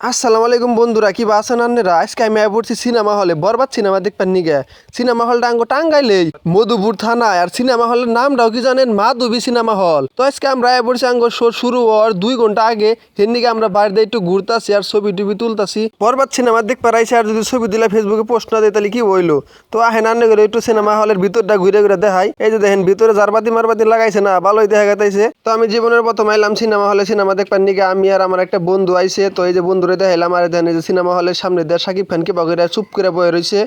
আসসালামু আলাইকুম বন্ধুরা, কি বাসন আন্নেরা আজকে আমি আয়া পড়ছি সিনেমা হলে, বরবাদ সিনেমা দেখবার নিগে। সিনেমা হলটা আঙ্গো টাঙ্গাইলেই, মধুপুর থানা আর সিনেমা হলের নামটাও কি জানেন? মাধবী সিনেমা হল। তো আজকে আমরা আয়া পড়ছি আঙ্গো শো শুরু হওয়ার দুই ঘণ্টা আগে নিগে আমরা বাড়িতে একটু ঘুরতাছি আর ছবি টুবি তুলতাছি। বরবাদ সিনেমা দেখবার আইসি আর যদি ছবি দিলে ফেসবুকে পোস্ট না দেয়, তাহলে কি হইল? তো আহেন আন্নে করে একটু সিনেমা হলের ভিতরটা ঘুরে ঘুরে দেখাই। এই যে দেখেন, ভিতরে জারবাতি মারবাতি লাগাইছে না, ভালোই দেখা গেছে। তো আমি জীবনের প্রথম আইলাম সিনেমা হলে সিনেমা দেখবার নিগে। আমি আর আমার একটা বন্ধু আইছে তো এই যে বন্ধুরে দেখাইলাম আর দেখেন যে সিনেমা হলের সামনে দিয়ে সাকিব খানকে বগেরা চুপ করে বয়ে রয়েছে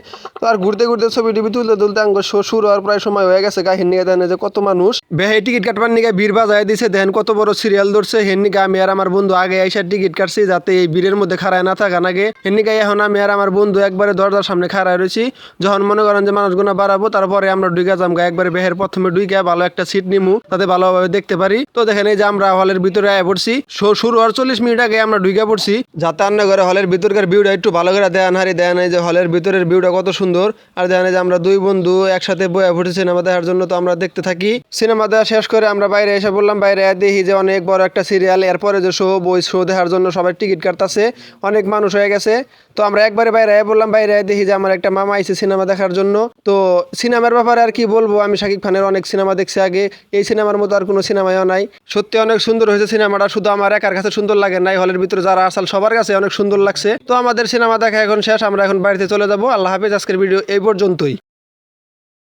তো আর ঘুরতে ঘুরতে ছবি টিভি তুলতে তুলতে আঙ্গ শো শুরু হওয়ার প্রায় সময় হয়ে গেছে। গা নিগে দেখেন যে কত মানুষ। বেহে টিকিট কাটবার নিগে ভিড় বাজায় দিছে। দেখেন কত বড় সিরিয়াল ধরছে। হেন নিগে আমি আর আমার বন্ধু আগে আইসা টিকিট কাটছি যাতে এই ভিড়ের মধ্যে খাড়ায় না থাকা নাগে হেন নিগে এখন আমি আর আমার বন্ধু একবারে দরজার সামনে খাড়ায় রয়েছি। যখন মনে করেন যে মানুষগুলো বাড়াবো, তারপরে আমরা ডুইকা যাম। গা একবারে বেহের প্রথমে ডুইকা ভালো একটা সিট নিমু, তাতে ভালোভাবে দেখতে পারি। তো দেখেন এই যে আমরা হলের ভিতরে আয় পড়ছি। শো শুরু হওয়ার চল্লিশ মিনিট আগে আমরা ঢুকে পড়ছি। যাতে আন্না করে হলের ভিতরকার ভিউটা একটু ভালো করে দেন হারি দেন এই যে হলের ভিতরের ভিউটা কত সুন্দর। আর এই যে আমরা দুই বন্ধু একসাথে বয়ে পড়ছি সিনেমা দেখার জন্য, তো আমরা দেখতে থাকি। সিনেমা দেখা শেষ করে আমরা বাইরে এসে বললাম, বাইরে দেখি যে অনেক বড় একটা সিরিয়াল এরপরে যে শো বই শো দেখার জন্য সবাই টিকিট কাটতেছে, অনেক মানুষ হয়ে গেছে। তো আমরা একবারে বাইরে আয়া বললাম, বাইরে দেখি যে আমার একটা মামা আইছে সিনেমা দেখার জন্য। তো সিনেমার ব্যাপারে আর কি বলব, আমি শাকিব খানের অনেক সিনেমা দেখছি আগে, এই সিনেমার মতো আর কোনো সিনেমাও নাই। সত্যি অনেক সুন্দর হয়েছে সিনেমাটা, শুধু আমার একার কাছে সুন্দর লাগে নাই, হলের ভিতরে যারা আসাল সবার কাছে অনেক সুন্দর লাগছে। তো আমাদের সিনেমা দেখা এখন শেষ, আমরা এখন বাড়িতে চলে যাব। আল্লাহ হাফিজ, আজকের ভিডিও এই পর্যন্তই।